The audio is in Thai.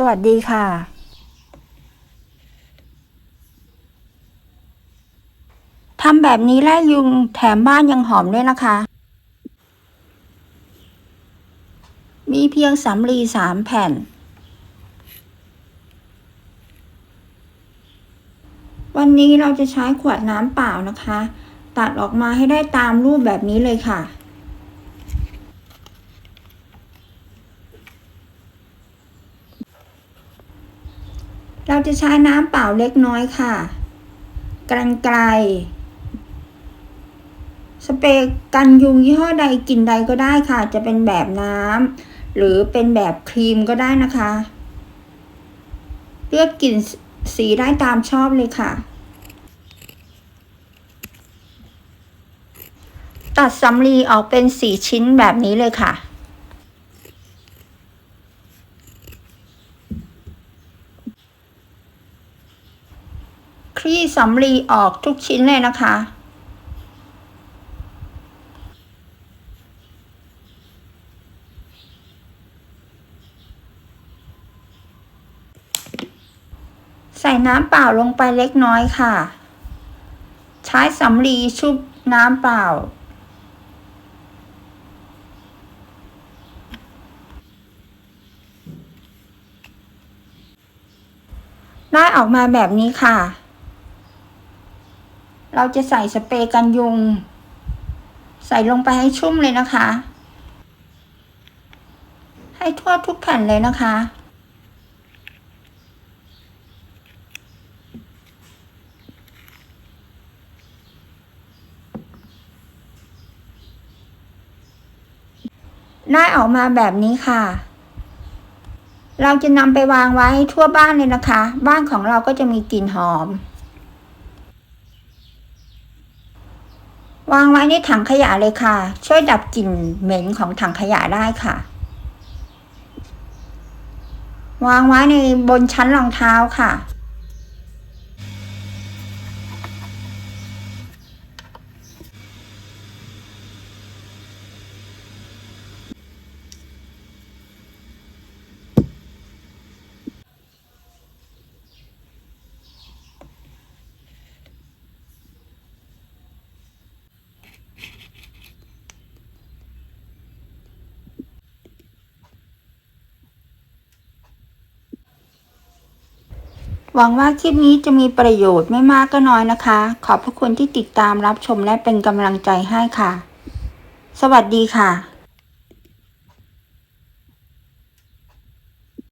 สวัสดีค่ะทำแบบนี้ไล่ยุงแถมบ้านยังหอมด้วยนะคะ มีเพียงสำลีสามแผ่น วันนี้เราจะใช้ขวดน้ำเปล่านะคะ ตัดออกมาให้ได้ตามรูปแบบนี้เลยค่ะ เราจะใช้น้ำเปล่าเล็กน้อยค่ะกันไกลสเปรย์กันยุงยี่ห้อใดกลิ่นใดก็ได้ค่ะ จะเป็นแบบน้ำหรือเป็นแบบครีมก็ได้นะคะ เลือกกลิ่นสีได้ตามชอบเลยค่ะ ตัดสำลีออกเป็นสีชิ้นแบบนี้เลยค่ะ คลี่สำลีออกทุกชิ้นเลยนะคะ ใส่น้ำเปล่าลงไปเล็กน้อยค่ะ ใช้สำลีชุบน้ำเปล่าได้ออกมาแบบนี้ค่ะ เราจะใส่สเปรย์กันยุง ใส่ลงไปให้ชุ่มเลยนะคะ ให้ทั่วทุกแผ่นเลยนะคะ ได้ออกมาแบบนี้ค่ะเราจะนำไปวางไว้ทั่วบ้านเลยนะคะ บ้านของเราก็จะมีกลิ่นหอม วางไว้ในถังขยะเลยค่ะ ช่วยดับกลิ่นเหม็นของถังขยะได้ค่ะ วางไว้ในบนชั้นรองเท้าค่ะ หวังว่าคลิปนี้จะมีประโยชน์ไม่มากก็น้อยนะคะ ขอบพระคุณที่ติดตามรับชมและเป็นกำลังใจให้ค่ะ สวัสดีค่ะ